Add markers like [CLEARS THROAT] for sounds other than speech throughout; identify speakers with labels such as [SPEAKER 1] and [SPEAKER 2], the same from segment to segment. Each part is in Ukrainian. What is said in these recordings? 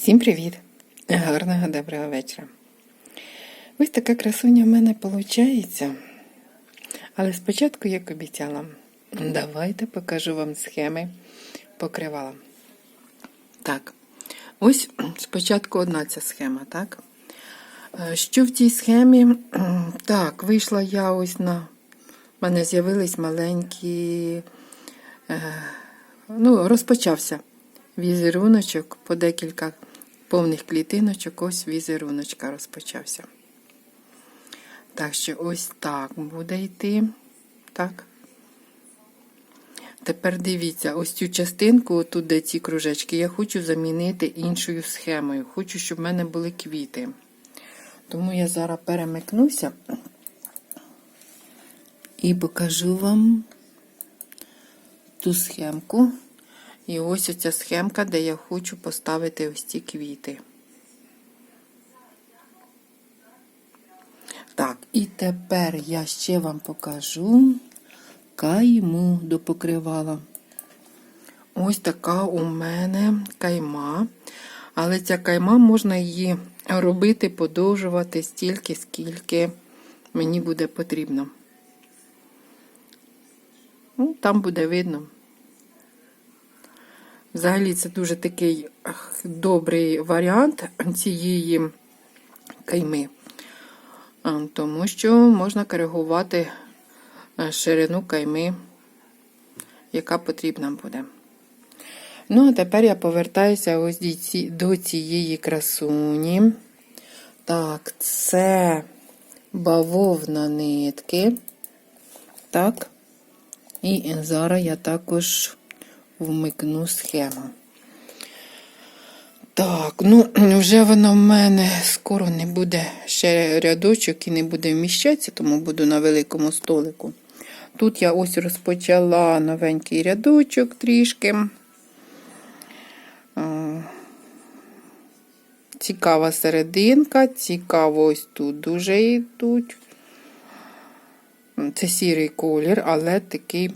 [SPEAKER 1] Всім привіт! Гарного доброго вечора. Ось така красуня в мене виходить. Але спочатку, як обіцяла, давайте покажу вам схеми покривала. Так, ось спочатку одна ця схема, так? Е, Що в цій схемі? [CLEARS THROAT] Так, вийшла я ось на. У мене з'явились маленькі. Е, ну, розпочався візеруночок по декілька повних клітиночок, ось візеруночка розпочався. Так що ось так буде йти. Так. Тепер дивіться, ось цю частинку, тут де ці кружечки, я хочу замінити іншою схемою. Хочу, щоб в мене були квіти. Тому я зараз перемикнуся і покажу вам ту схемку. І ось оця схемка, де я хочу поставити ось ці квіти. Так, і тепер я ще вам покажу кайму до покривала. Ось така у мене кайма. Але ця кайма можна її робити, подовжувати стільки, скільки мені буде потрібно. Ну, там буде видно. Взагалі, це дуже такий добрий варіант цієї кайми, тому що можна коригувати ширину кайми, яка потрібна буде. Ну, а тепер я повертаюся ось до цієї красуні. Так, це бавовна нитки. Так. І зараз я також вмикну схему. Так, ну, [CLEARS THROAT] вже вона в мене скоро не буде ще рядочок і не буде вміщатися, тому буду на великому столику. Тут я ось розпочала новенький рядочок трішки. Цікава серединка, цікаво ось тут дуже йдуть. Це сірий колір, але такий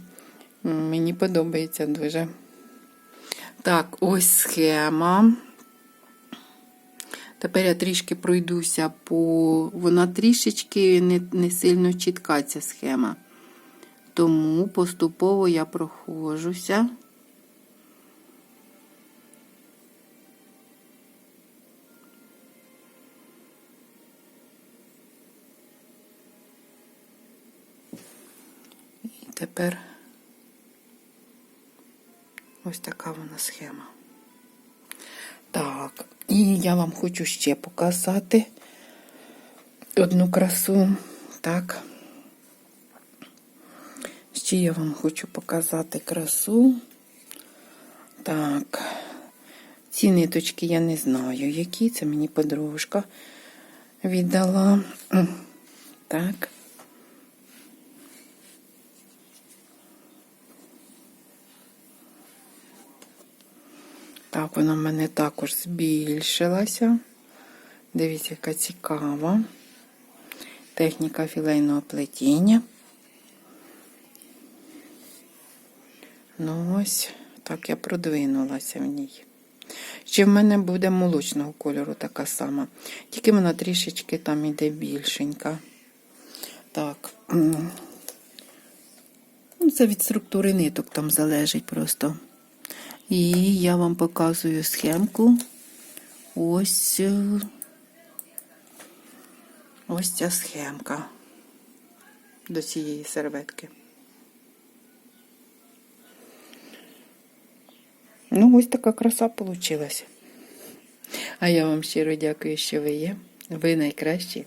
[SPEAKER 1] мені подобається дуже. Так, ось схема. Тепер я трішки пройдуся по. Вона трішечки не, не сильно чітка ця схема. Тому поступово я проходжуся. І тепер ось така вона схема. Так, і я вам хочу ще показати одну красу. Так. Ще я вам хочу показати красу. Так, ці ниточки я не знаю, які це мені подружка віддала. Так. Так, вона в мене також збільшилася. Дивіться, яка цікава. Техніка філейного плетіння. Ну ось, так я продвинулася в ній. Ще в мене буде молочного кольору така сама. Тільки вона трішечки там іде більшенька. Так. Ну, Це від структури ниток там залежить просто. І я вам показую схемку. Ось ось ця схемка до цієї серветки. Ну, ось така краса вийшла. А я вам щиро дякую, що ви є. Ви найкращі.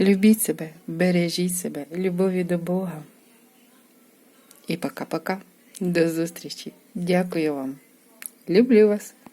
[SPEAKER 1] Любіть себе, бережіть себе, любові до Бога. І пока-пока. До зустрічі. Дякую вам. Люблю вас.